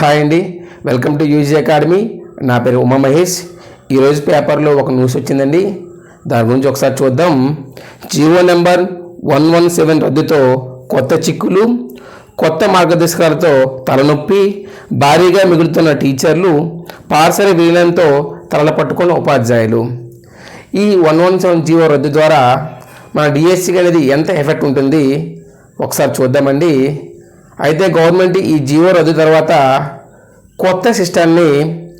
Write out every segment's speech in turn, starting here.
Hi అండి. Welcome to UG academy నా పేరు ఉమా మహేష్. ఈరోజు పేపర్లో ఒక న్యూస్ వచ్చిందండి. దాని గురించి ఒకసారి చూద్దాం. Jio number one one seven రద్దుతో కొత్త చిక్కులు కొత్త మార్గదర్శకాలతో తలనొప్పి భారీగా మిగులుతున్న టీచర్లు పార్సల్ విలీనంతో తలలు పట్టుకున్న ఉపాధ్యాయులు. ఈ వన్ వన్ సెవెన్ జీవో రద్దు ద్వారా మన డిఎస్సికి అనేది ఎంత ఎఫెక్ట్ ఉంటుంది? ఒకసారి చూద్దామండి. అయితే గవర్నమెంట్ ఈ జియో రద్దు తర్వాత కొత్త సిస్టాన్ని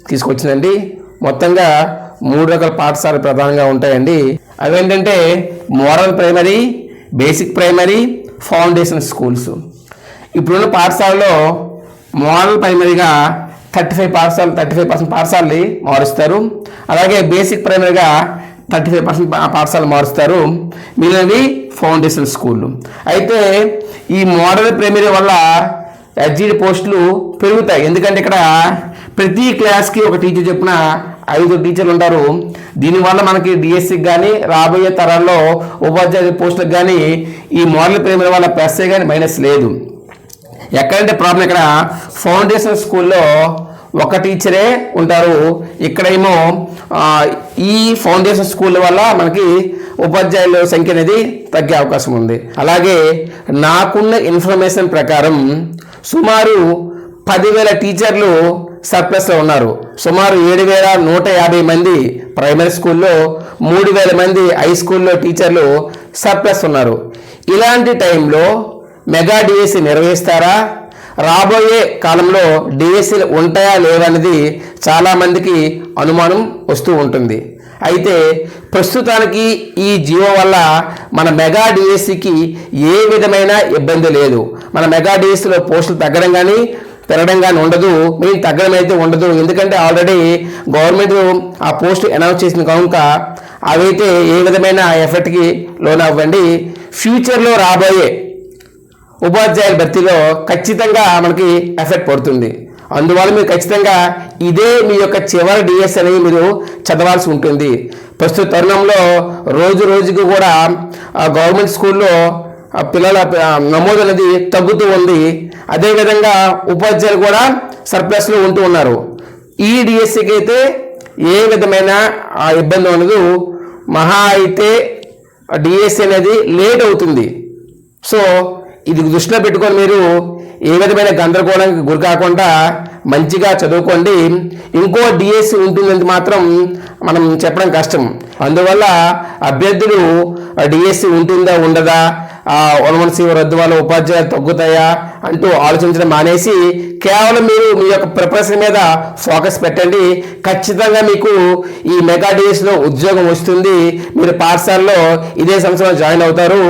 తీసుకొచ్చిందండి. మొత్తంగా మూడు రకాల పాఠశాలలు ప్రధానంగా ఉంటాయండి. అవేంటంటే moral primary basic primary foundation schools. ఇప్పుడున్న పాఠశాలలో మోడల్ ప్రైమరీగా థర్టీ ఫైవ్ పాఠశాలలు థర్టీ ఫైవ్ పర్సెంట్ పాఠశాలని మారుస్తారు. అలాగే బేసిక్ ప్రైమరీగా థర్టీ ఫైవ్ పర్సెంట్ పాఠశాలలు మారుస్తారు. మిగిలినవి ఫౌండేషన్ స్కూళ్ళు. అయితే ఈ మోడల్ ప్రైమరీ వల్ల ఎస్జీడి పోస్టులు పెరుగుతాయి. ఎందుకంటే ఇక్కడ ప్రతి క్లాస్కి ఒక టీచర్ చెప్పిన ఐదు టీచర్లు ఉంటారు. దీనివల్ల మనకి డిఎస్సికి కానీ రాబోయే తరాల్లో ఉపాధ్యాయ పోస్టులకు కానీ ఈ మోడల్ ప్రైమరీ వల్ల ప్లస్సే కానీ మైనస్ లేదు. ఎక్కడంటే ప్రాబ్లం ఇక్కడ ఫౌండేషన్ స్కూల్లో ఒక టీచరే ఉంటారు. ఇక్కడేమో ఈ ఫౌండేషన్ స్కూల్ వల్ల మనకి ఉపాధ్యాయుల సంఖ్య అనేది తగ్గే అవకాశం ఉంది. అలాగే నాకున్న ఇన్ఫర్మేషన్ ప్రకారం సుమారు పదివేల టీచర్లు సర్ప్లస్లో ఉన్నారు. సుమారు ఏడు వేల నూట యాభై మంది ప్రైమరీ స్కూల్లో మూడు వేల మంది హై స్కూల్లో టీచర్లు సర్ప్లస్ ఉన్నారు. ఇలాంటి టైంలో మెగా డిఎస్సి నిర్వహిస్తారా? రాబోయే కాలంలో డిఎస్సీలు ఉంటాయా లేవనేది చాలామందికి అనుమానం వస్తూ ఉంటుంది. అయితే ప్రస్తుతానికి ఈ జియో వల్ల మన మెగా డిఎస్సికి ఏ విధమైన ఇబ్బంది లేదు. మన మెగా డిఎస్సిలో పోస్టులు తగ్గడం కానీ పెరగడం కానీ ఉండదు. మెయిన్ తగ్గడం అయితే ఉండదు. ఎందుకంటే ఆల్రెడీ గవర్నమెంట్ ఆ పోస్ట్ అనౌన్స్ చేసిన కనుక అవైతే ఏ విధమైన ఎఫెక్ట్కి లోన్ అవ్వండి ఫ్యూచర్లో రాబోయే ఉపాధ్యాయుల భర్తీలో ఖచ్చితంగా మనకి ఎఫెక్ట్ పడుతుంది. అందువల్ల మీరు ఖచ్చితంగా ఇదే మీ యొక్క చివరి డిఎస్ అనేది మీరు చదవాల్సి ఉంటుంది. ప్రస్తుత తరుణంలో రోజు రోజుకి కూడా ఆ గవర్నమెంట్ స్కూల్లో ఆ పిల్లల నమోదు అనేది తగ్గుతూ ఉంది. అదేవిధంగా ఉపాధ్యాయులు కూడా సర్ప్లస్లో ఉంటూ ఉన్నారు. ఈ డిఎస్సికి అయితే ఏ విధమైన ఆ, ఇబ్బంది ఉండదు. మహా అయితే డిఎస్సి అనేది లేట్ అవుతుంది. సో ఇది దృష్టిలో పెట్టుకొని మీరు ఏ విధమైన గందరగోళానికి గురి కాకుండా మంచిగా చదువుకోండి. ఇంకో డిఎస్సి ఉంటుందని మాత్రం మనం చెప్పడం కష్టం. అందువల్ల అభ్యర్థులు డిఎస్సి ఉంటుందా ఉండదా వనమనసి రద్దు వల్ల ఉపాధ్యాయులు తగ్గుతాయా అంటూ ఆలోచించడం మానేసి కేవలం మీరు మీ యొక్క ప్రిపరేషన్ మీద ఫోకస్ పెట్టండి. ఖచ్చితంగా మీకు ఈ మెగా డిఎస్లో ఉద్యోగం వస్తుంది. మీరు పాఠశాలలో ఇదే సంవత్సరం జాయిన్ అవుతారు.